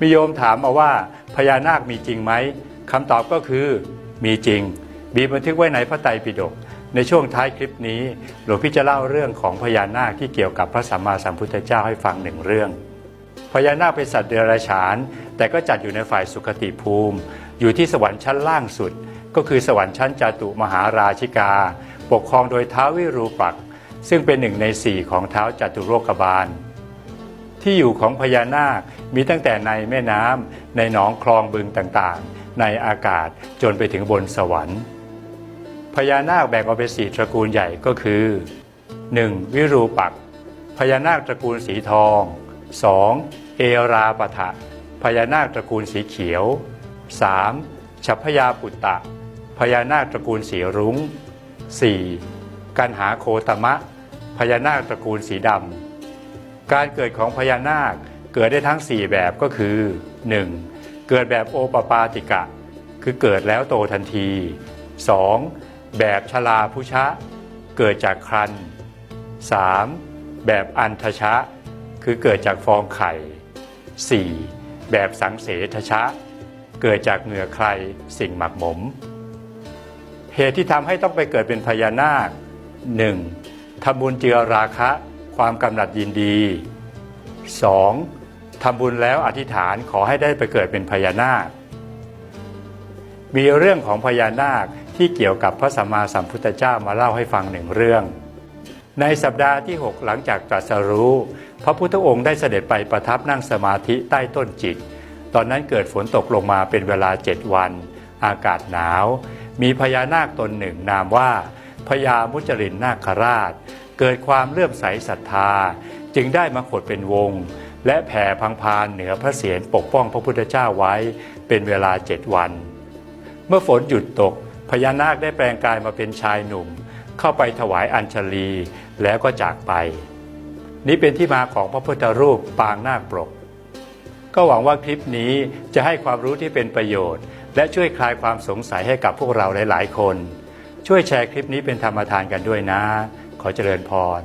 มีโยมถามมาว่าพญานาคมีจริงไหมคำตอบก็คือมีจริงมีบันทึกไว้ในพระไตรปิฎกในช่วงท้ายคลิปนี้หลวงพี่จะเล่าเรื่องของพญานาคที่เกี่ยวกับพระสัมมาสัมพุทธเจ้าให้ฟังหนึ่งเรื่องพญานาคเป็นสัตว์เดรัจฉาน แต่ก็จัดอยู่ในฝ่ายสุขติภูมิ อยู่ที่สวรรค์ชั้นล่างสุด ก็คือสวรรค์ชั้นจตุมหาราชิกา ปกครองโดยท้าววิรูปักษ์ซึ่งเป็นหนึ่งในสี่ของเท้าวจตุโลกบาล ที่อยู่ของพญานาค มีตั้งแต่ในแม่น้ำในหนองคลองบึงต่างๆ ในอากาศจนไปถึงบนสวรรค์ พญานาคแบ่งออกเป็นสี่ตระกูลใหญ่ก็คือ 1. วิรูปักษ์พญานาคตระกูลสีทอง 2. เอราปะทะพญานาคตระกูลสีเขียว 3. ชัพพยาปุตตะ พญานาคตระกูลสีรุง้ง 4. กันหาโคตมะ พญานาคตระกูลสีดำ การเกิดของพญานาคเกิดได้ทั้ง 4 แบบก็คือ 1. เกิดแบบโอปปาติกะ คือเกิดแล้วโตทันที 2. แบบชลาพุชะ เกิดจากครัน 3. แบบอันทชะ คือเกิดจากฟองไข่ 4. แบบสังเสทชะ เกิดจากเหงื่อใครสิ่งหมักหมม เหตุที่ทำให้ต้องไปเกิดเป็นพญานาค 1. ทำบุญเจือราคะ ความกำหนัดยินดี 2. ทำบุญแล้วอธิษฐานขอให้ได้ไปเกิดเป็นพญานาค มีเรื่องของพญานาคที่เกี่ยวกับพระสัมมาสัมพุทธเจ้ามาเล่าให้ฟังหนึ่งเรื่อง ในสัปดาห์ที่ 6 หลังจากตรัสรู้ พระพุทธองค์ได้เสด็จไปประทับนั่งสมาธิใต้ต้นจิก ตอนนั้นเกิดฝนตกลงมาเป็นเวลาเจ็ดวัน อากาศหนาว มีพญานาคตนหนึ่งนามว่าพญามุจรินนาคราช เกิดความเลื่อมใสศรัทธา จึงได้มาขดเป็นวง และแผ่พังพานเหนือพระเศียรปกป้องพระพุทธเจ้าไว้เป็นเวลาเจ็ดวัน เมื่อฝนหยุดตกพญานาคได้แปลงกายมาเป็นชายหนุ่ม เข้าไปถวายอัญชลีแล้วก็จากไป นี้เป็นที่มาของพระพุทธรูปปางนาคปรก ก็หวังว่าคลิปนี้จะให้ความรู้ที่เป็นประโยชน์ และช่วยคลายความสงสัยให้กับพวกเราหลาย ๆ คน ช่วยแชร์คลิปนี้เป็นธรรมทานกันด้วยนะ ขอเจริญพร